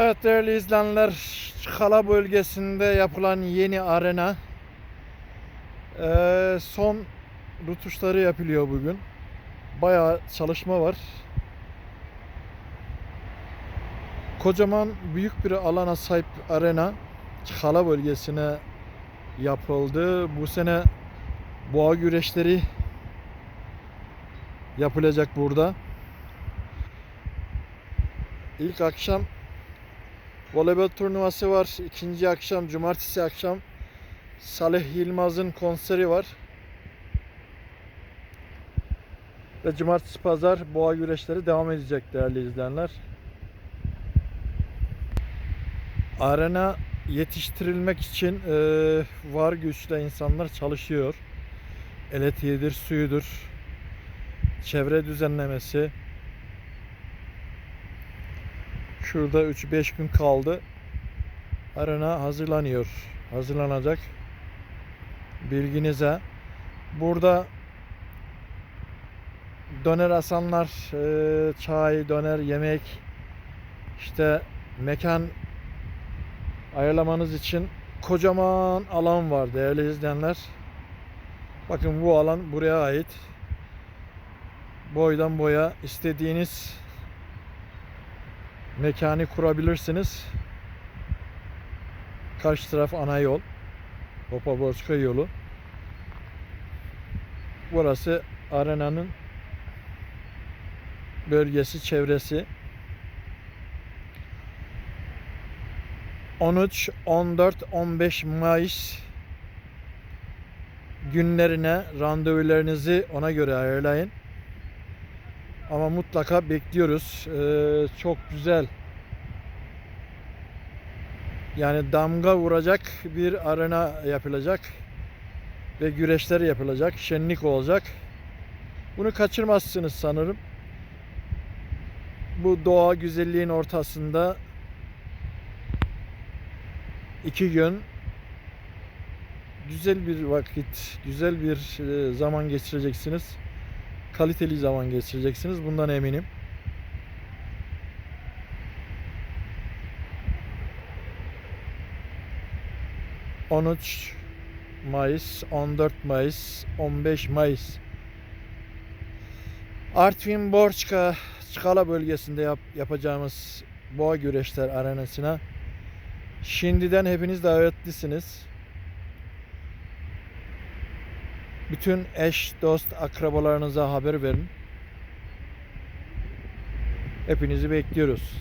Evet değerli izleyenler, Kala bölgesinde yapılan yeni arena eee, son rutuşları yapılıyor bugün. Bayağı çalışma var. Kocaman büyük bir alana sahip arena Kala bölgesine yapıldı. Bu sene boğa güreşleri yapılacak burada. İlk akşam voleybol turnuvası var. İkinci akşam, cumartesi akşam Salih Yılmaz'ın konseri var. Ve cumartesi pazar boğa güreşleri devam edecek değerli izleyenler. Arena yetiştirilmek için eee, var güçlü insanlar çalışıyor. Elektriğidir, suyudur, çevre düzenlemesi. Şurada 3-5 gün kaldı. Arena hazırlanıyor. Hazırlanacak. Bilginize. Burada döner asanlar, eee, çay, döner, yemek, işte mekan ayarlamanız için kocaman alan var değerli izleyenler. Bakın bu alan buraya ait. Boydan boya istediğiniz mekanı kurabilirsiniz. Karşı taraf ana yol. Popaborska yolu. Burası arenanın bölgesi, çevresi. 13, 14, 15 Mayıs günlerine randevularınızı ona göre ayarlayın. Ama mutlaka bekliyoruz. Ee, çok güzel. Yani damga vuracak bir arena yapılacak. Ve güreşler yapılacak. Şenlik olacak. Bunu kaçırmazsınız sanırım. Bu doğa güzelliğin ortasında iki gün güzel bir vakit, güzel bir e, zaman geçireceksiniz. Kaliteli zaman geçireceksiniz. Bundan eminim. ...13 Mayıs, 14 Mayıs, 15 Mayıs... Artvin Borçka Çkala bölgesinde yap- yapacağımız boğa güreşler arenasına şimdiden hepiniz davetlisiniz. Bütün eş, dost, akrabalarınıza haber verin. Hepinizi bekliyoruz.